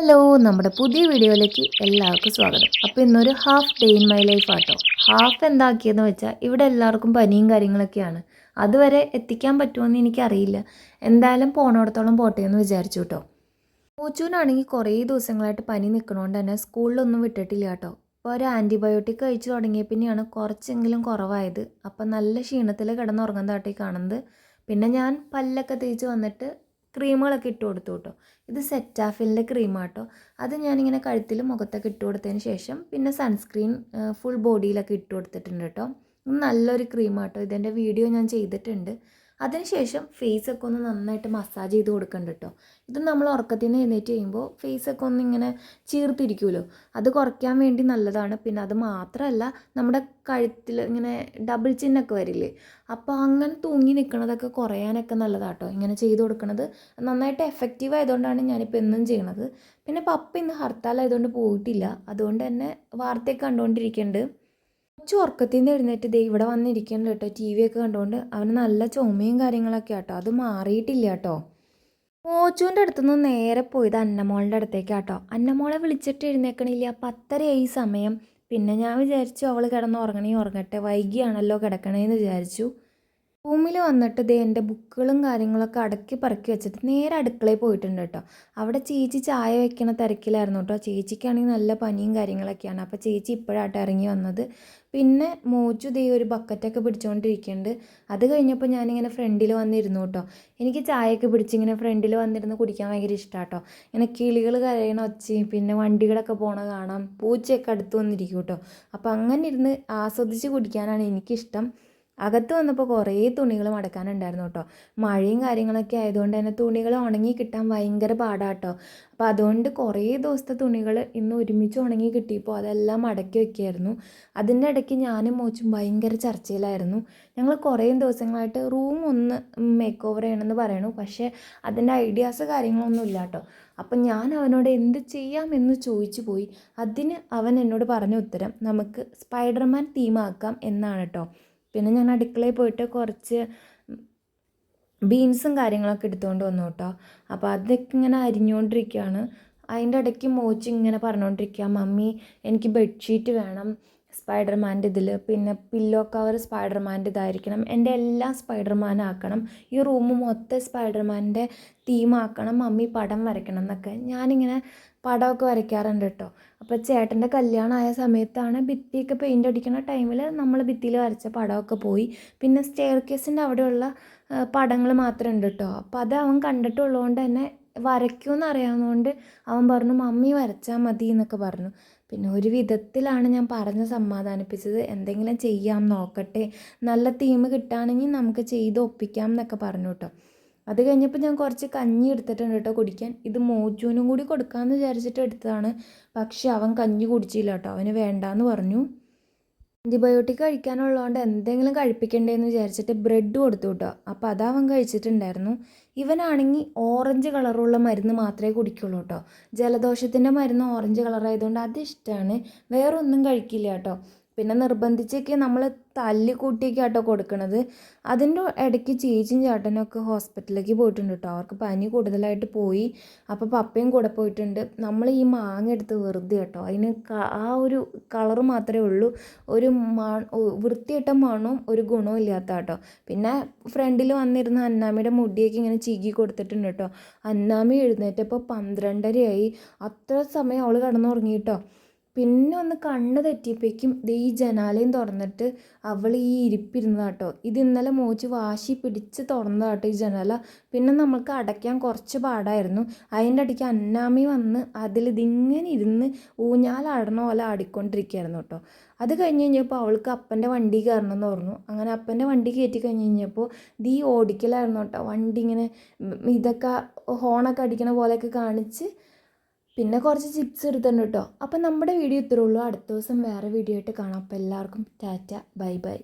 Hello നമ്മുടെ പുതിയ വീഡിയോയിലേക്ക് എല്ലാവർക്കും സ്വാഗതം. അപ്പോൾ ഇന്നൊരു half day in my life ആട്ടോ. ഹാഫ് എന്താക്കിയെന്ന് വെച്ചാൽ ഇവിടെ എല്ലാവർക്കും പനിയും കാര്യങ്ങളൊക്കെയാണ്. അതുവരെ എത്തിക്കാൻ പറ്റുമെന്ന് എനിക്കറിയില്ല. എന്തായാലും പോണോടത്തോളം പോട്ടെ എന്ന് വിചാരിച്ചു കേട്ടോ മൂച്ചൂനാണെങ്കിൽ കുറേ ദിവസങ്ങളായിട്ട് പനി നിൽക്കണോണ്ട് തന്നെ സ്കൂളിലൊന്നും വിട്ടിട്ടില്ല കേട്ടോ അപ്പോൾ ഒരു ആന്റിബയോട്ടിക് കഴിച്ചു തുടങ്ങിയ പിന്നെയാണ് കുറച്ചെങ്കിലും കുറവായത്. അപ്പം നല്ല ക്ഷീണത്തിൽ കിടന്നുറങ്ങുന്നതാട്ടി കാണുന്നത്. പിന്നെ ഞാൻ പല്ലൊക്കെ തേച്ച് വന്നിട്ട് ക്രീമുകളൊക്കെ ഇട്ട് കൊടുത്തു കേട്ടോ. ഇത് സെറ്റാഫിലിന്റെ ക്രീമാട്ടോ. അത് ഞാനിങ്ങനെ കഴുത്തിലും മുഖത്തൊക്കെ ഇട്ട് കൊടുത്തതിന് ശേഷം പിന്നെ സൺസ്ക്രീൻ ഫുൾ ബോഡിയിലൊക്കെ ഇട്ട് കൊടുത്തിട്ടുണ്ട് കേട്ടോ. നല്ലൊരു നല്ലൊരു ക്രീമാട്ടോ. ഇതിന്റെ വീഡിയോ ഞാൻ ചെയ്തിട്ടുണ്ട്. അതിനുശേഷം ഫേസൊക്കെ ഒന്ന് നന്നായിട്ട് മസാജ് ചെയ്ത് കൊടുക്കണ്ട കേട്ടോ ഇത് നമ്മൾ ഉറക്കത്തിൽ നിന്ന് എഴുന്നേറ്റ് ചെയ്യുമ്പോൾ ഫേസൊക്കെ ഒന്ന് ഇങ്ങനെ ചീർത്തിരിക്കുമല്ലോ അത് കുറയ്ക്കാൻ വേണ്ടി നല്ലതാണ്. പിന്നെ അത് മാത്രമല്ല നമ്മുടെ കഴുത്തിൽ ഇങ്ങനെ ഡബിൾ ചിന്നൊക്കെ വരില്ലേ? അപ്പോൾ അങ്ങനെ തൂങ്ങി നിൽക്കണതൊക്കെ കുറയാനൊക്കെ നല്ലതാട്ടോ ഇങ്ങനെ ചെയ്ത് കൊടുക്കുന്നത് നന്നായിട്ട് എഫക്റ്റീവ് ആയതുകൊണ്ടാണ് ഞാനിപ്പോൾ എന്നും ചെയ്യണത്. പിന്നെ പപ്പ ഇന്ന് ഹർത്താലായതുകൊണ്ട് പോയിട്ടില്ല. അതുകൊണ്ട് തന്നെ വാർത്തയൊക്കെ കണ്ടുകൊണ്ടിരിക്കുന്നുണ്ട് കൊച്ചു ഉറക്കത്തിൽ നിന്ന് എഴുന്നേറ്റ് ദേ ഇവിടെ വന്നിരിക്കണം കേട്ടോ. ടി വി ഒക്കെ കണ്ടുകൊണ്ട് അവന് നല്ല ചുമയും കാര്യങ്ങളൊക്കെ ആട്ടോ. അത് മാറിയിട്ടില്ല കേട്ടോ. മോച്ചുവിന്റെ അടുത്തുനിന്ന് നേരെ പോയത് അന്നമോളുടെ അടുത്തേക്കാട്ടോ അന്നമോളെ വിളിച്ചിട്ട് എഴുന്നേക്കണില്ല. പത്തരയായി സമയം. പിന്നെ ഞാൻ വിചാരിച്ചു അവൾ കിടന്ന് ഉറങ്ങണേ ഉറങ്ങട്ടെ. വൈകിയാണല്ലോ കിടക്കണേന്ന് വിചാരിച്ചു. റൂമിൽ വന്നിട്ട് ദേ എന്റെ ബുക്കുകളും കാര്യങ്ങളൊക്കെ അടക്കി പറക്കി വെച്ചിട്ട് നേരെ അടുക്കളയിൽ പോയിട്ടുണ്ട് കേട്ടോ. അവിടെ ചേച്ചി ചായ വെക്കണ തിരക്കിലായിരുന്നു കേട്ടോ. ചേച്ചിക്കാണെങ്കിൽ നല്ല പനിയും കാര്യങ്ങളൊക്കെയാണ്. അപ്പോൾ ചേച്ചി ഇപ്പോഴാട്ടോ ഇറങ്ങി വന്നത്. പിന്നെ മോച്ചു ദേ ഒരു ബക്കറ്റൊക്കെ പിടിച്ചുകൊണ്ടിരിക്കുന്നുണ്ട്. അത് കഴിഞ്ഞപ്പോൾ ഞാനിങ്ങനെ ഫ്രണ്ടിൽ വന്നിരുന്നു കേട്ടോ. എനിക്ക് ചായയൊക്കെ പിടിച്ചിങ്ങനെ ഫ്രണ്ടിൽ വന്നിരുന്ന് കുടിക്കാൻ ഭയങ്കര ഇഷ്ടമാട്ടോ ഇങ്ങനെ കിളികൾ കരയണ ഒച്ചയും പിന്നെ വണ്ടികളൊക്കെ പോണ കാണാം. പൂച്ചയൊക്കെ അടുത്ത് വന്നിരിക്കും കേട്ടോ. അപ്പോൾ അങ്ങനെ ഇരുന്ന് ആസ്വദിച്ച് കുടിക്കാനാണ് എനിക്കിഷ്ടം. അകത്ത് വന്നപ്പോൾ കുറേ തുണികൾ മടക്കാനുണ്ടായിരുന്നു കേട്ടോ. മഴയും കാര്യങ്ങളൊക്കെ ആയതുകൊണ്ട് തന്നെ തുണികൾ ഉണങ്ങി കിട്ടാൻ ഭയങ്കര പാടാട്ടോ. അപ്പോൾ അതുകൊണ്ട് കുറേ ദിവസത്തെ തുണികൾ ഇന്ന് ഒരുമിച്ച് ഉണങ്ങി കിട്ടിയപ്പോൾ അതെല്ലാം മടക്കി വയ്ക്കുമായിരുന്നു അതിന്റെ ഇടയ്ക്ക് ഞാനും മോച്ചും ഭയങ്കര ചർച്ചയിലായിരുന്നു. ഞങ്ങൾ കുറേ ദിവസങ്ങളായിട്ട് റൂം ഒന്ന് മേക്ക് ഓവർ ചെയ്യണമെന്ന് പറയണു. പക്ഷേ അതിന്റെ ഐഡിയാസ് കാര്യങ്ങളൊന്നും ഇല്ല കേട്ടോ. അപ്പം ഞാൻ അവനോട് എന്ത് ചെയ്യാമെന്ന് ചോദിച്ചു പോയി. അതിന് അവൻ എന്നോട് പറഞ്ഞ ഉത്തരം നമുക്ക് സ്പൈഡർമാൻ തീമാക്കാം എന്നാണ് കേട്ടോ. പിന്നെ ഞാൻ അടുക്കളയിൽ പോയിട്ട് കുറച്ച് ബീൻസും കാര്യങ്ങളൊക്കെ എടുത്തുകൊണ്ട് വന്നു കേട്ടോ. അപ്പോൾ അതൊക്കെ ഇങ്ങനെ അരിഞ്ഞുകൊണ്ടിരിക്കുകയാണ് അതിന്റെ ഇടയ്ക്ക് മോച്ച് ഇങ്ങനെ പറഞ്ഞുകൊണ്ടിരിക്കുക മമ്മി എനിക്ക് ബെഡ്ഷീറ്റ് വേണം. സ്പൈഡർമാന്റെ ഇതിൽ പിന്നെ പില്ലോ കവർ സ്പൈഡർമാന്റെ ഇതായിരിക്കണം. എന്റെ എല്ലാം സ്പൈഡർമാൻ ആക്കണം ഈ റൂം മൊത്തം സ്പൈഡർമാന്റെ തീമാക്കണം മമ്മി പടം വരയ്ക്കണം എന്നൊക്കെ. ഞാനിങ്ങനെ പടമൊക്കെ വരയ്ക്കാറുണ്ട് കേട്ടോ. അപ്പോൾ ചേട്ടന്റെ കല്യാണമായ സമയത്താണ് ഭിത്തിയൊക്കെ പെയിന്റ് അടിക്കുന്ന ടൈമിൽ നമ്മൾ ഭിത്തിയിൽ വരച്ച പടമൊക്കെ പോയി. പിന്നെ സ്റ്റെയർ കേസിന്റെ അവിടെയുള്ള പടങ്ങൾ മാത്രമേ ഉണ്ട് കേട്ടോ. അപ്പോൾ അത് അവൻ കണ്ടിട്ടുള്ളതുകൊണ്ട് തന്നെ വരയ്ക്കുമെന്ന് അറിയാവുന്നതുകൊണ്ട് അവൻ പറഞ്ഞു മമ്മി വരച്ചാൽ മതി എന്നൊക്കെ പറഞ്ഞു. പിന്നെ ഒരു വിധത്തിലാണ് ഞാൻ പറഞ്ഞ് സമാധാനിപ്പിച്ചത്. എന്തെങ്കിലും ചെയ്യാം നോക്കട്ടെ. നല്ല തീം കിട്ടുകയാണെങ്കിൽ നമുക്ക് ചെയ്ത് ഒപ്പിക്കാം എന്നൊക്കെ പറഞ്ഞു കേട്ടോ അത് കഴിഞ്ഞപ്പോൾ ഞാൻ കുറച്ച് കഞ്ഞി എടുത്തിട്ടുണ്ട് കേട്ടോ കുടിക്കാൻ. ഇത് മോജുവിനും കൂടി കൊടുക്കാമെന്ന് വിചാരിച്ചിട്ട് എടുത്തതാണ്. പക്ഷെ അവൻ കഞ്ഞി കുടിച്ചില്ല കേട്ടോ അവന് വേണ്ടാന്ന് പറഞ്ഞു. ആന്റിബയോട്ടിക് കഴിക്കാനുള്ളതുകൊണ്ട് എന്തെങ്കിലും കഴിപ്പിക്കണ്ടേന്ന് വിചാരിച്ചിട്ട് ബ്രെഡ് കൊടുത്തു കേട്ടോ അപ്പോൾ അത് അവൻ കഴിച്ചിട്ടുണ്ടായിരുന്നു. ഇവനാണെങ്കിൽ ഓറഞ്ച് കളറുള്ള മരുന്ന് മാത്രമേ കുടിക്കുള്ളൂ കേട്ടോ ജലദോഷത്തിന്റെ മരുന്ന് ഓറഞ്ച് കളറായതുകൊണ്ട് അത് ഇഷ്ടമാണ് വേറൊന്നും കഴിക്കില്ല കേട്ടോ പിന്നെ നിർബന്ധിച്ചൊക്കെ നമ്മൾ തല്ലി കൊടുക്കണത്. അതിന്റെ ഇടയ്ക്ക് ചേച്ചിയും ചേട്ടനൊക്കെ ഹോസ്പിറ്റലിലേക്ക് പോയിട്ടുണ്ട് കേട്ടോ അവർക്ക് പനി കൂടുതലായിട്ട് പോയി. അപ്പോൾ പപ്പയും കൂടെ പോയിട്ടുണ്ട്. നമ്മൾ ഈ മാങ്ങ എടുത്ത് വെറുതെ കേട്ടോ അതിന് ആ ഒരു കളർ മാത്രമേ ഉള്ളൂ. ഒരു മ വൃത്തിയിട്ട മണവും ഒരു ഗുണവും ഇല്ലാത്ത കേട്ടോ പിന്നെ ഫ്രണ്ടിൽ വന്നിരുന്ന അന്നാമിയുടെ മുടിയൊക്കെ ഇങ്ങനെ ചീകി കൊടുത്തിട്ടുണ്ട് കേട്ടോ അന്നാമി എഴുന്നേറ്റപ്പോൾ പന്ത്രണ്ടരയായി. അത്ര സമയം അവൾ കിടന്നുറങ്ങി കേട്ടോ പിന്നെ ഒന്ന് കണ്ണ് തെറ്റിയപ്പോഴേക്കും ദേ ഈ ജനാലയും തുറന്നിട്ട് അവൾ ഈ ഇരിപ്പിരുന്നതാട്ടോ ഇത് ഇന്നലെ മോച്ച് വാശി പിടിച്ച് തുറന്നതാട്ടോ ഈ ജനാല. പിന്നെ നമ്മൾക്ക് അടയ്ക്കാൻ കുറച്ച് പാടായിരുന്നു. അതിന്റെ അടിക്ക് അന്നാമി വന്ന് അതിൽ ഇതിങ്ങനെ ഇരുന്ന് ഊഞ്ഞാലാടണ പോലെ ആടിക്കൊണ്ടിരിക്കുകയായിരുന്നു കേട്ടോ അത് കഴിഞ്ഞ് കഴിഞ്ഞപ്പോൾ അവൾക്ക് അപ്പന്റെ വണ്ടി കയറണം എന്ന് പറഞ്ഞു അങ്ങനെ അപ്പന്റെ വണ്ടി കയറ്റി കഴിഞ്ഞ് കഴിഞ്ഞപ്പോൾ ദീ ഓടിക്കലായിരുന്നു കേട്ടോ വണ്ടി ഇങ്ങനെ ഇതൊക്കെ ഹോണൊക്കെ അടിക്കണ പോലെയൊക്കെ കാണിച്ച് പിന്നെ കുറച്ച് ചിപ്സ് എടുത്തിട്ടുണ്ട് കേട്ടോ. അപ്പം നമ്മുടെ വീഡിയോ ഇത്രേ ഉള്ളൂ. അടുത്ത ദിവസം വേറെ വീഡിയോ ആയിട്ട് കാണാം. അപ്പോൾ എല്ലാവർക്കും ടാറ്റ. Bye bye.